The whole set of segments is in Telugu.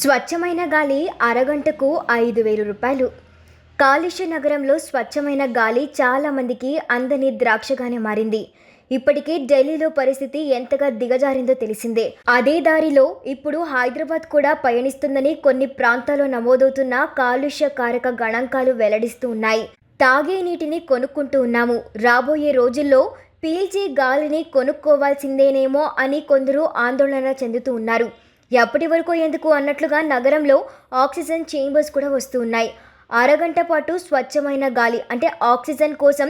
స్వచ్ఛమైన గాలి అరగంటకు ఐదు వేల రూపాయలు. కాలుష్య నగరంలో స్వచ్ఛమైన గాలి చాలా మందికి అందని ద్రాక్షగానే మారింది. ఇప్పటికే ఢిల్లీలో పరిస్థితి ఎంతగా దిగజారిందో తెలిసిందే. అదే దారిలో ఇప్పుడు హైదరాబాద్ కూడా పయనిస్తుందని కొన్ని ప్రాంతాల్లో నమోదవుతున్న కాలుష్య కారక గణాంకాలు వెల్లడిస్తూ ఉన్నాయి. తాగే నీటిని కొనుక్కుంటూ ఉన్నాము. రాబోయే రోజుల్లో పీల్చే గాలిని కొనుక్కోవాల్సిందేనేమో అని కొందరు ఆందోళన చెందుతూ ఉన్నారు. ఎప్పటి వరకు ఎందుకు అన్నట్లుగా నగరంలో ఆక్సిజన్ చేంబర్స్ కూడా వస్తూ ఉన్నాయి అరగంట పాటు స్వచ్ఛమైన గాలి అంటే ఆక్సిజన్ కోసం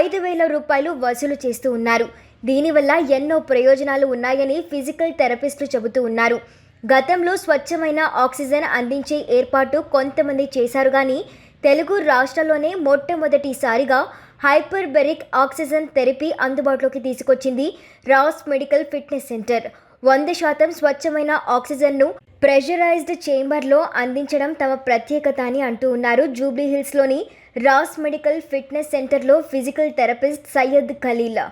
ఐదు వేల రూపాయలు వసూలు చేస్తూ ఉన్నారు. దీనివల్ల ఎన్నో ప్రయోజనాలు ఉన్నాయని ఫిజికల్ థెరపిస్టులు చెబుతూ ఉన్నారు. గతంలో స్వచ్ఛమైన ఆక్సిజన్ అందించే ఏర్పాటు కొంతమంది చేశారు కానీ తెలుగు రాష్ట్రాల్లోనే మొట్టమొదటిసారిగా హైపర్బెరిక్ ఆక్సిజన్ థెరపీ అందుబాటులోకి తీసుకొచ్చింది రాస్ మెడికల్ ఫిట్నెస్ సెంటర్. వంద శాతం స్వచ్ఛమైన ఆక్సిజన్ను ప్రెషరైజ్డ్ చేంబర్లో అందించడం తమ ప్రత్యేకత అని అంటూ ఉన్నారు. జూబ్లీ హిల్స్లోని రాస్ మెడికల్ ఫిట్నెస్ సెంటర్లో ఫిజికల్ థెరపిస్ట్ సయ్యద్ ఖలీలా.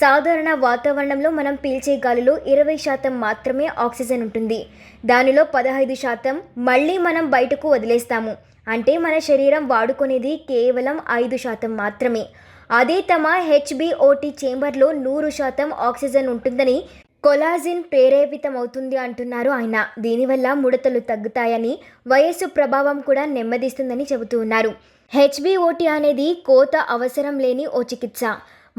సాధారణ వాతావరణంలో మనం పీల్చే గాలిలో ఇరవై శాతం మాత్రమే ఆక్సిజన్ ఉంటుంది. దానిలో పదహైదు శాతం మళ్ళీ మనం బయటకు వదిలేస్తాము. అంటే మన శరీరం వాడుకునేది కేవలం ఐదు శాతం మాత్రమే. అదే తమ హెచ్బిఓటి చేంబర్లో నూరు శాతం ఆక్సిజన్ ఉంటుందని కొలాజిన్ ప్రేరేపితమవుతుంది అంటున్నారు ఆయన. దీనివల్ల ముడతలు తగ్గుతాయని వయస్సు ప్రభావం కూడా నెమ్మదిస్తుందని చెబుతూ ఉన్నారు. హెచ్బిఓటి అనేది కోత అవసరం లేని ఓ చికిత్స.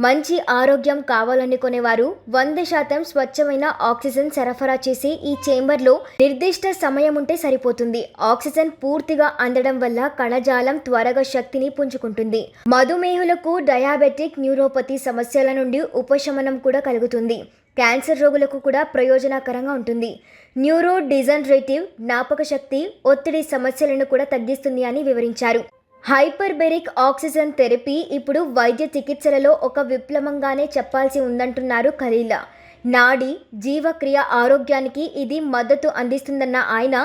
మంచి ఆరోగ్యం కావాలనుకునేవారు వంద శాతం స్వచ్ఛమైన ఆక్సిజన్ సరఫరా చేసే ఈ చేంబర్లో నిర్దిష్ట సమయం ఉంటే సరిపోతుంది. ఆక్సిజన్ పూర్తిగా అందడం వల్ల కణజాలం త్వరగా శక్తిని పుంజుకుంటుంది. మధుమేహులకు డయాబెటిక్ న్యూరోపతి సమస్యల నుండి ఉపశమనం కూడా కలుగుతుంది. క్యాన్సర్ రోగులకు కూడా ప్రయోజనకరంగా ఉంటుంది. న్యూరో డిజనరేటివ్ జ్ఞాపక శక్తి ఒత్తిడి సమస్యలను కూడా తగ్గిస్తుంది అని వివరించారు. హైపర్బెరిక్ ఆక్సిజన్ థెరపీ ఇప్పుడు వైద్య చికిత్సలలో ఒక విప్లవంగానే చెప్పాల్సి ఉందంటున్నారు ఖలీలా. నాడి జీవక్రియ ఆరోగ్యానికి ఇది మద్దతు అందిస్తుందన్న ఆయన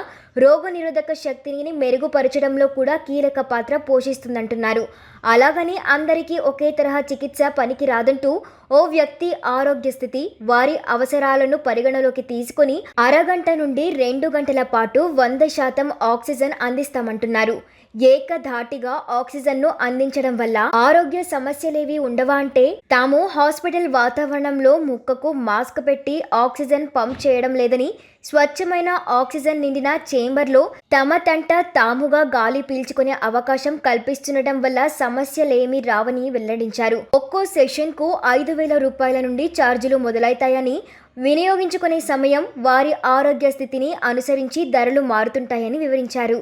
రోగనిరోధక శక్తిని మెరుగుపరచడంలో కూడా కీలక పాత్ర పోషిస్తుందంటున్నారు. అలాగని అందరికీ ఒకే తరహా చికిత్స పనికి రాదంటూ ఓ వ్యక్తి ఆరోగ్య స్థితి వారి అవసరాలను పరిగణలోకి తీసుకుని అరగంట నుండి రెండు గంటల పాటు వంద శాతం ఆక్సిజన్ అందిస్తామంటున్నారు. ఏకధాటిగా ఆక్సిజన్ను అందించడం వల్ల ఆరోగ్య సమస్యలేవి ఉండవా అంటే తాము హాస్పిటల్ వాతావరణంలో ముక్కకు మాస్క్ పెట్టి ఆక్సిజన్ పంప్ చేయడం లేదని స్వచ్ఛమైన ఆక్సిజన్ నిండిన చే చేంబర్లో తమ తంట తాముగా గాలి పీల్చుకునే అవకాశం కల్పిస్తుండటం వల్ల సమస్యలేమీ రావని వెల్లడించారు. ఒక్కో సెషన్కు ఐదు వేల రూపాయల నుండి ఛార్జీలు మొదలవుతాయని వినియోగించుకునే సమయం వారి ఆరోగ్య స్థితిని అనుసరించి ధరలు మారుతుంటాయని వివరించారు.